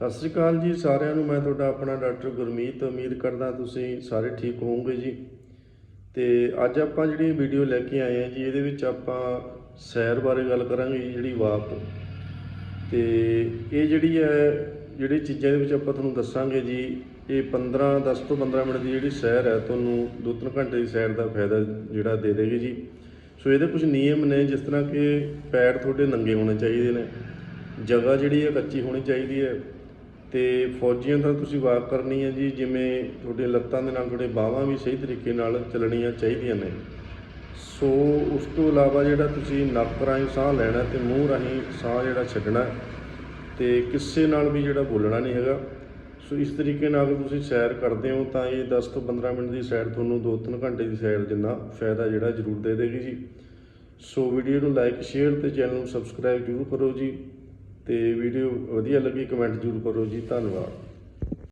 ਸਤਿ ਸ੍ਰੀ ਅਕਾਲ ਜੀ ਸਾਰਿਆਂ ਨੂੰ ਮੈਂ ਤੁਹਾਡਾ ਆਪਣਾ ਡਾਕਟਰ ਗੁਰਮੀਤ ਉਮੀਦ ਕਰਦਾ ਤੁਸੀਂ ਸਾਰੇ ਠੀਕ ਹੋਵੋਗੇ ਜੀ। ਤੇ ਅੱਜ ਆਪਾਂ ਜਿਹੜੀ ਵੀਡੀਓ ਲੈ ਕੇ ਆਏ ਹਾਂ ਜੀ ਇਹਦੇ ਵਿੱਚ ਆਪਾਂ ਸੈਰ ਬਾਰੇ ਗੱਲ ਕਰਾਂਗੇ ਜੀ, ਜਿਹੜੀ ਵਾਕ। ਤੇ ਇਹ ਜਿਹੜੀ ਹੈ ਜਿਹੜੀ ਚੀਜ਼ਾਂ ਦੇ ਵਿੱਚ ਆਪਾਂ ਤੁਹਾਨੂੰ ਦੱਸਾਂਗੇ ਜੀ ਇਹ 15 10 ਤੋਂ 15 ਮਿੰਟ ਦੀ ਜਿਹੜੀ ਸੈਰ ਹੈ ਤੁਹਾਨੂੰ 2-3 ਘੰਟੇ ਦੀ ਸੈਰ ਦਾ ਫਾਇਦਾ ਜਿਹੜਾ ਦੇ ਦੇਗੀ ਜੀ। ਸੋ ਇਹਦੇ ਕੁਝ ਨਿਯਮ ਨੇ ਜਿਸ ਤਰ੍ਹਾਂ ਕਿ ਪੈਰ ਤੁਹਾਡੇ ਨੰਗੇ ਹੋਣੇ ਚਾਹੀਦੇ ਨੇ ਜਗ੍ਹਾ ਜਿਹੜੀ ਹੈ ਕੱਚੀ ਹੋਣੀ ਚਾਹੀਦੀ ਹੈ ਤੇ ਫੌਜੀਆਂ ਦਾ ਤੁਸੀਂ ਵਾਕ ਕਰਨੀ ਹੈ ਜੀ, ਜਿਵੇਂ ਤੁਹਾਡੀਆਂ ਲੱਤਾਂ ਦੇ ਨਾਲ ਤੁਹਾਡੇ ਬਾਹਾਂ ਵੀ ਸਹੀ ਤਰੀਕੇ ਨਾਲ ਚੱਲਣੀਆਂ ਚਾਹੀਦੀਆਂ ਨੇ। ਸੋ ਉਸ ਤੋਂ ਇਲਾਵਾ ਜਿਹੜਾ ਤੁਸੀਂ ਨੱਕ ਰਾਹੀਂ ਸਾਹ ਲੈਣਾ ਤੇ ਮੂੰਹ ਰਾਹੀਂ ਸਾਹ ਜਿਹੜਾ ਛੱਡਣਾ, ਤੇ ਕਿਸੇ ਨਾਲ ਵੀ ਜਿਹੜਾ ਬੋਲਣਾ ਨਹੀਂ ਹੈਗਾ। ਸੋ ਇਸ ਤਰੀਕੇ ਨਾਲ ਅਗਰ ਤੁਸੀਂ ਸੈਰ ਕਰਦੇ ਹੋ, ਤਾਂ ਇਹ 10 ਤੋਂ 15 ਮਿੰਟ ਦੀ ਸੈਰ ਤੁਹਾਨੂੰ 2-3 ਘੰਟੇ ਦੀ ਸੈਰ ਜਿੰਨਾ ਫਾਇਦਾ ਜਿਹੜਾ ਜ਼ਰੂਰ ਦੇ ਦੇਗੀ ਜੀ। ਸੋ ਵੀਡੀਓ ਨੂੰ ਲਾਈਕ, ਸ਼ੇਅਰ ਤੇ ਚੈਨਲ ਨੂੰ ਸਬਸਕ੍ਰਾਈਬ ਜ਼ਰੂਰ ਕਰੋ ਜੀ। ਤੇ ਵੀਡੀਓ ਵਧੀਆ ਲੱਗੀ ਕਮੈਂਟ ਜ਼ਰੂਰ ਕਰੋ ਜੀ ਧੰਨਵਾਦ।